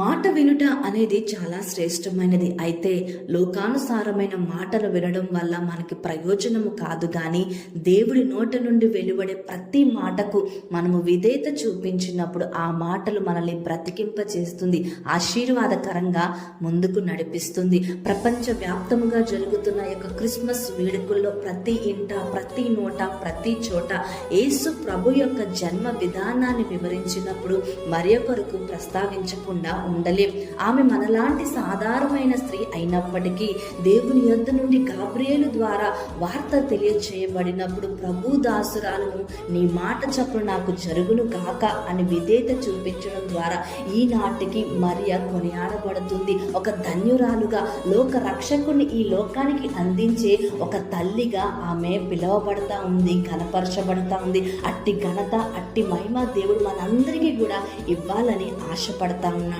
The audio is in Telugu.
మాట వినుట అనేది చాలా శ్రేష్టమైనది. అయితే లోకానుసారమైన మాటలు వినడం వల్ల మనకి ప్రయోజనము కాదు కానీ దేవుడి నోట నుండి వెలువడే ప్రతి మాటకు మనము విధేయత చూపించినప్పుడు ఆ మాటలు మనల్ని బ్రతికింప చేస్తుంది ఆశీర్వాదకరంగా ముందుకు నడిపిస్తుంది. ప్రపంచ వ్యాప్తముగా జరుగుతున్న యొక్క క్రిస్మస్ వేడుకల్లో ప్రతి ఇంట ప్రతి నోట ప్రతి చోట యేసు ప్రభు యొక్క జన్మ విధానాన్ని వివరించినప్పుడు మరొకరుకు ప్రస్తావించకుండా ఉండలేం. ఆమె మనలాంటి సాధారణమైన స్త్రీ అయినప్పటికీ దేవుని యొద్ద నుండి గాబ్రియేలు ద్వారా వార్త తెలియచేయబడినప్పుడు ప్రభు దాసురాలను నీ మాట చప్పుడు నాకు జరుగును కాక అని విధేత చూపించడం ద్వారా ఈనాటికి మరియ కొనియాడబడుతుంది. ఒక ధన్యురాలుగా లోక రక్షకుని ఈ లోకానికి అందించే ఒక తల్లిగా ఆమె పిలువబడతా ఉంది కనపరచబడతా ఉంది. అట్టి ఘనత అట్టి మహిమ దేవుడు మనందరికీ కూడా ఇవ్వాలని ఆశపడతా ఉన్నాడు.